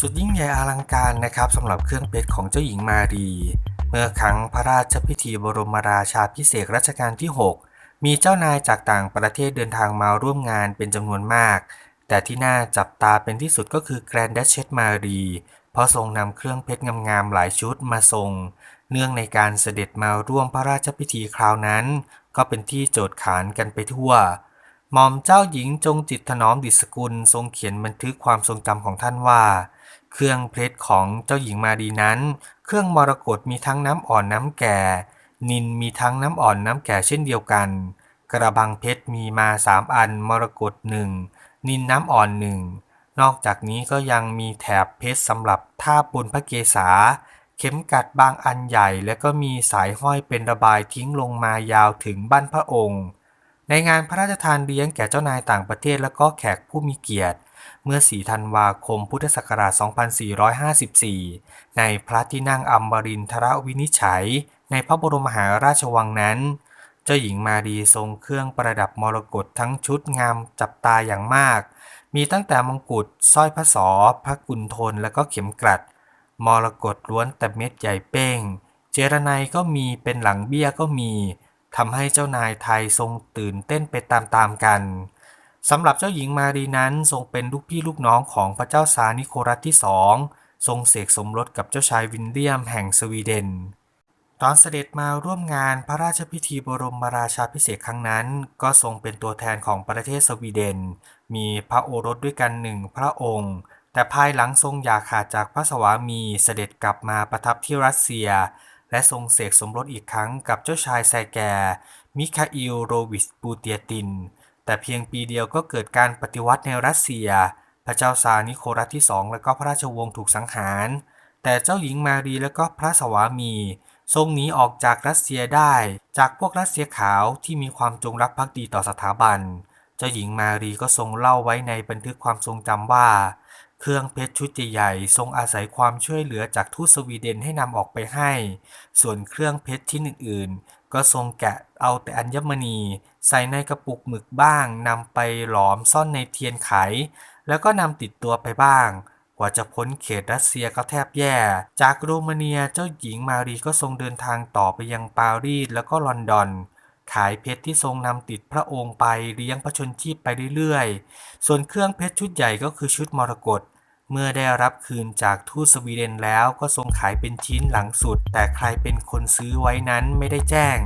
สุดยิ่งใหญ่อลังการนะครับสำหรับเครื่องเพชรของเจ้าหญิงมารี เมื่อครั้งพระราชพิธีบรมราชาพิเศษรัชกาลที่ 6 มีเจ้านายจากต่างประเทศเดินทางมาร่วมงานเป็นจำนวนมาก แต่ที่น่าจับตาเป็นที่สุดก็คือแกรนด์ดัชเชสมารี เพราะทรงนำเครื่องเพชรงามๆหลายชุดมาทรง เนื่องในการเสด็จมาร่วมพระราชพิธีคราวนั้น ก็เป็นที่โจทย์ขานกันไปทั่วหม่อมเจ้าหญิงจงจิตถนอมดิษฐกุลทรงเขียนบันทึกความทรงจำของท่านว่า เครื่องเพชรของเจ้าหญิงมารีนั้น เครื่องมรกตมีทั้งน้ำอ่อนน้ำแก่ นินมีทั้งน้ำอ่อนน้ำแก่เช่นเดียวกัน กระบังเพชรมีมาสามอันมรกตหนึ่งนินน้ำอ่อนหนึ่งนอกจากนี้ก็ยังมีแถบเพชรสำหรับท่าบนพระเกศา เข็มกัดบางอันใหญ่ และก็มีสายห้อยเป็นระบายทิ้งลงมายาวถึงบั้นพระองค์ ในงานพระราชทานเลี้ยงแก่เจ้านายต่างประเทศและก็แขกผู้มีเกียรติ เมื่อ 4 ธันวาคม พุทธศักราช 2454 ในพระที่นั่งอมรินทรวินิจฉัย ในพระบรมมหาราชวังนั้น เจ้าหญิงมารีทรงเครื่องประดับมรกตทั้งชุดงามจับตาอย่างมาก มีตั้งแต่มงกุฎสร้อยพระสอพระกุณฑลและก็เข็มกลัด มรกตล้วนแต่เม็ดใหญ่เป้ง เจรไนก็มีเป็นหลังเบี้ยก็มี ทำให้เจ้านายไทยทรงตื่นเต้นไปตามๆกันสำหรับเจ้าหญิงมารีนั้นทรงเป็นลูกพี่ลูกน้องของพระเจ้าซานิโครัสที่สองทรงเสกสมรสกับเจ้าชายวินเลียมแห่งสวีเดน ตอนเสด็จมาร่วมงานพระราชพิธีบรมราชาพิเศษครั้งนั้น ก็ทรงเป็นตัวแทนของประเทศสวีเดน มีพระโอรสด้วยกันหนึ่งพระองค์ แต่ภายหลังทรงอย่าขาดจากพระสวามีเสด็จกลับมาประทับที่รัสเซีย และทรงเสกสมรสอีกครั้งกับเจ้าชายแซแกมิคาอิลโรวิชปูเตียติน แต่เพียงปีเดียวก็เกิดการปฏิวัติในรัสเซีย พระเจ้าซานิโครัสที่สองและก็พระราชวงศ์ถูกสังหาร แต่เจ้าหญิงมารีและก็พระสวามี ทรงหนีออกจากรัสเซียได้ จากพวกรัสเซียขาวที่มีความจงรักภักดีต่อสถาบัน เจ้าหญิงมารีก็ทรงเล่าไว้ในบันทึกความทรงจำว่า เครื่องเพชรชุดใหญ่ๆทรงอาศัยความช่วยเหลือจากทูตสวีเดนให้นำออกไปให้ ส่วนเครื่องเพชรชิ้นอื่นๆ ก็ทรงแกะเอาแต่อัญมณี ใส่ในกระปุกหมึกบ้างนำไปหลอมซ่อนในเทียนไข แล้วก็นำติดตัวไปบ้าง กว่าจะพ้นเขตรัสเซียก็แทบแย่ จากโรมาเนียเจ้าหญิงมารีก็ทรงเดินทางต่อไปยังปารีสแล้วก็ลอนดอนขายเพชรที่ทรงนำติดพระองค์ไปเลี้ยงพระชนชีพไปเรื่อยๆ ส่วนเครื่องเพชรชุดใหญ่ก็คือชุดมรกต เมื่อได้รับคืนจากทูตสวีเดนแล้วก็ทรงขายเป็นชิ้นหลังสุด แต่ใครเป็นคนซื้อไว้นั้นไม่ได้แจ้ง